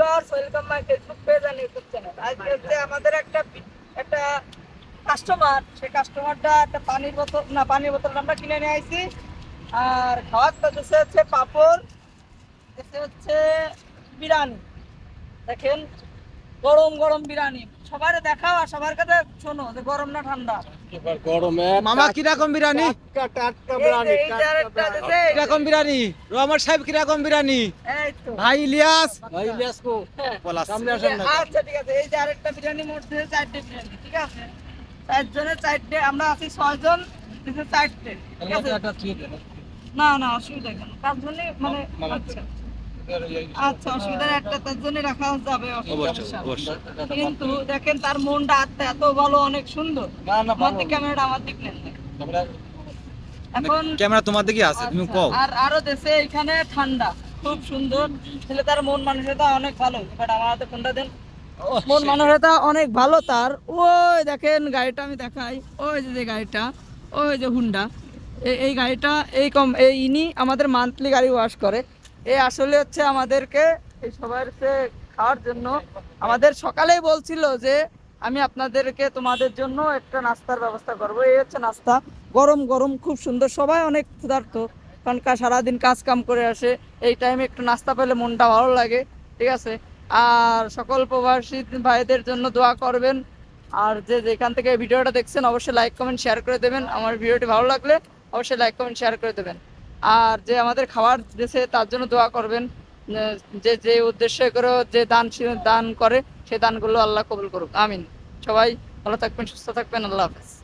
Viewers, welcome my Facebook page and YouTube channel. আজকে হচ্ছে আমাদের একটা একটা কাস্টমার সেই কাস্টমারটা একটা পানির বোতল না, পানির বোতল আমরা কিনে নিয়ে আইছি। আর খাওয়ার দিছে হচ্ছে পাপড় দেশে হচ্ছে বিরিয়ানি। দেখেন, গরম গরম বিরিয়ানি। সবার দেখাও আর সবার কাছে শোনো যে গরম না ঠান্ডা। এবার গরমে মামা বিরিয়ানি? টাটকা টাটকা বিরিয়ানি এই যে আরেকটা দিছে, কীরকম বিরিয়ানি? রহমান সাহেব কীরকম বিরিয়ানি? এই তো। ভাই ইলিয়াস? ভাই ইলিয়াসকো হ্যাঁ। পলাশ। সামনে আসেন না। আচ্ছা ঠিক আছে। এই যে আরেকটা বিরিয়ানি মধ্যে চারটে বিরিয়ানি ঠিক আছে? চারজনের চারটে আমরা আছি ছয়জন দিছে চারটে ঠিক আছে? না না না অসুবিধা কেন তার জন্য মানে আচ্ছা। আচ্ছা অসুবিধা নেই, একটা তার জন্য রাখা যাবে কিন্তু দেখেন তার মনটা আত্মা এত ভালো অনেক সুন্দর। আমার দিক ক্যামেরাটা আমার দিক নেন। এখন ক্যামেরা তোমার দিকে আছে তুমি আচ্ছা, কও। আর আরও দেশে এখানে ঠান্ডা খুব সুন্দর। ছেলে তার মন মানসিকতা অনেক ভালো। বাট আমার হাতে ফোনটা দেন। মন মানসিকতা অনেক ভালো তার। ওই দেখেন গাড়িটা আমি দেখাই। ওই যে যে গাড়িটা ওই যে হুন্ডা। এই গাড়িটা এই কম এই ইনি আমাদের মান্থলি গাড়ি ওয়াশ করে। এই আসলে হচ্ছে আমাদেরকে এই সবার খাওয়ার জন্য। আমাদের সকালেই বলছিল যে, আমি আপনাদেরকে তোমাদের জন্য একটা নাস্তার ব্যবস্থা করব। এই হচ্ছে নাস্তা। গরম গরম, খুব সুন্দর। সবাই অনেক ক্ষুধার্ত। কারণ সারাদিন কাজ কাম করে আসে। এই টাইমে একটু নাস্তা পেলে মনটা ভালো লাগে। ঠিক আছে? আর সকল প্রবাসী ভাইদের জন্য দোয়া করবেন। আর যে, যেখান থেকে ভিডিওটা দেখছেন, অবশ্যই লাইক কমেন্ট শেয়ার করে দেবেন। আমার ভিডিওটি ভালো লাগলে অবশ্যই লাইক কমেন্ট শেয়ার করে দেবেন। আর যে আমাদের খাবার দেশে তার জন্য দোয়া করবেন। যে যে উদ্দেশ্যে করে যে দান দান করে সেই দানগুলো আল্লাহ কবুল করুক। আমিন। সবাই ভালো থাকবেন, সুস্থ থাকবেন। আল্লাহ হাফেজ।